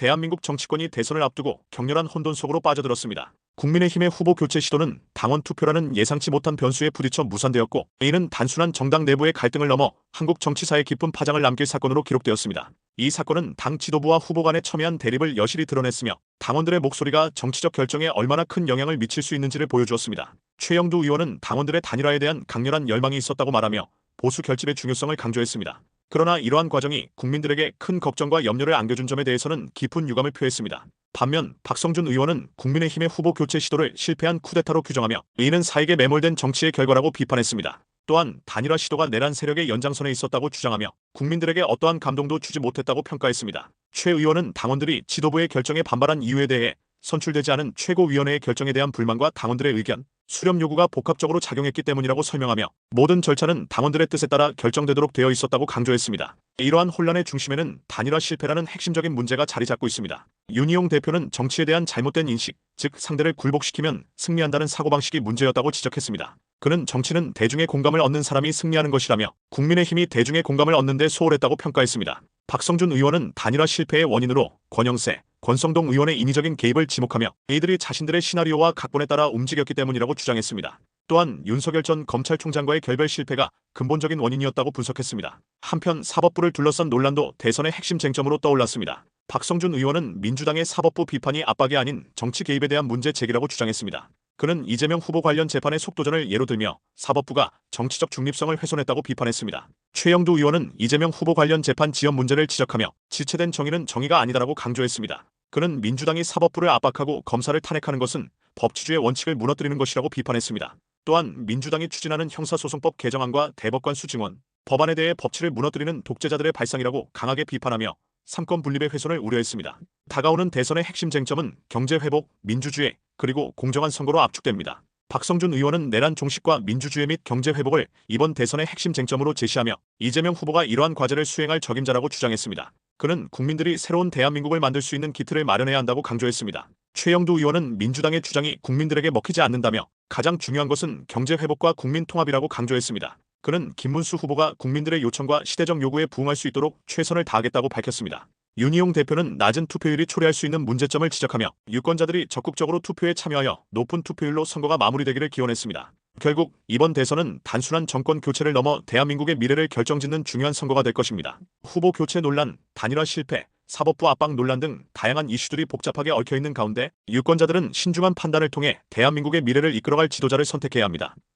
대한민국 정치권이 대선을 앞두고 격렬한 혼돈 속으로 빠져들었습니다. 국민의힘의 후보 교체 시도는 당원 투표라는 예상치 못한 변수에 부딪혀 무산되었고 이는 단순한 정당 내부의 갈등을 넘어 한국 정치사에 깊은 파장을 남길 사건으로 기록되었습니다. 이 사건은 당 지도부와 후보 간의 첨예한 대립을 여실히 드러냈으며 당원들의 목소리가 정치적 결정에 얼마나 큰 영향을 미칠 수 있는지를 보여주었습니다. 최영두 의원은 당원들의 단일화에 대한 강렬한 열망이 있었다고 말하며 보수 결집의 중요성을 강조했습니다. 그러나 이러한 과정이 국민들에게 큰 걱정과 염려를 안겨준 점에 대해서는 깊은 유감을 표했습니다. 반면 박성준 의원은 국민의힘의 후보 교체 시도를 실패한 쿠데타로 규정하며 이는 사익에 매몰된 정치의 결과라고 비판했습니다. 또한 단일화 시도가 내란 세력의 연장선에 있었다고 주장하며 국민들에게 어떠한 감동도 주지 못했다고 평가했습니다. 최 의원은 당원들이 지도부의 결정에 반발한 이유에 대해 선출되지 않은 최고위원회의 결정에 대한 불만과 당원들의 의견, 수렴 요구가 복합적으로 작용했기 때문이라고 설명하며 모든 절차는 당원들의 뜻에 따라 결정되도록 되어 있었다고 강조했습니다. 이러한 혼란의 중심에는 단일화 실패라는 핵심적인 문제가 자리 잡고 있습니다. 윤희용 대표는 정치에 대한 잘못된 인식, 즉 상대를 굴복시키면 승리한다는 사고방식이 문제였다고 지적했습니다. 그는 정치는 대중의 공감을 얻는 사람이 승리하는 것이라며 국민의힘이 대중의 공감을 얻는 데 소홀했다고 평가했습니다. 박성준 의원은 단일화 실패의 원인으로 권영세, 권성동 의원의 인위적인 개입을 지목하며 이들이 자신들의 시나리오와 각본에 따라 움직였기 때문이라고 주장했습니다. 또한 윤석열 전 검찰총장과의 결별 실패가 근본적인 원인이었다고 분석했습니다. 한편 사법부를 둘러싼 논란도 대선의 핵심 쟁점으로 떠올랐습니다. 박성준 의원은 민주당의 사법부 비판이 압박이 아닌 정치 개입에 대한 문제 제기라고 주장했습니다. 그는 이재명 후보 관련 재판의 속도전을 예로 들며 사법부가 정치적 중립성을 훼손했다고 비판했습니다. 최영두 의원은 이재명 후보 관련 재판 지연 문제를 지적하며 지체된 정의는 정의가 아니다라고 강조했습니다. 그는 민주당이 사법부를 압박하고 검사를 탄핵하는 것은 법치주의 원칙을 무너뜨리는 것이라고 비판했습니다. 또한 민주당이 추진하는 형사소송법 개정안과 대법관 수증원, 법안에 대해 법치를 무너뜨리는 독재자들의 발상이라고 강하게 비판하며 삼권 분립의 훼손을 우려했습니다. 다가오는 대선의 핵심 쟁점은 경제 회복, 민주주의, 그리고 공정한 선거로 압축됩니다. 박성준 의원은 내란 종식과 민주주의 및 경제 회복을 이번 대선의 핵심 쟁점으로 제시하며 이재명 후보가 이러한 과제를 수행할 적임자라고 주장했습니다. 그는 국민들이 새로운 대한민국을 만들 수 있는 기틀을 마련해야 한다고 강조했습니다. 최영두 의원은 민주당의 주장이 국민들에게 먹히지 않는다며 가장 중요한 것은 경제 회복과 국민 통합이라고 강조했습니다. 그는 김문수 후보가 국민들의 요청과 시대적 요구에 부응할 수 있도록 최선을 다하겠다고 밝혔습니다. 윤희용 대표는 낮은 투표율이 초래할 수 있는 문제점을 지적하며 유권자들이 적극적으로 투표에 참여하여 높은 투표율로 선거가 마무리되기를 기원했습니다. 결국 이번 대선은 단순한 정권 교체를 넘어 대한민국의 미래를 결정짓는 중요한 선거가 될 것입니다. 후보 교체 논란, 단일화 실패, 사법부 압박 논란 등 다양한 이슈들이 복잡하게 얽혀 있는 가운데 유권자들은 신중한 판단을 통해 대한민국의 미래를 이끌어갈 지도자를 선택해야 합니다.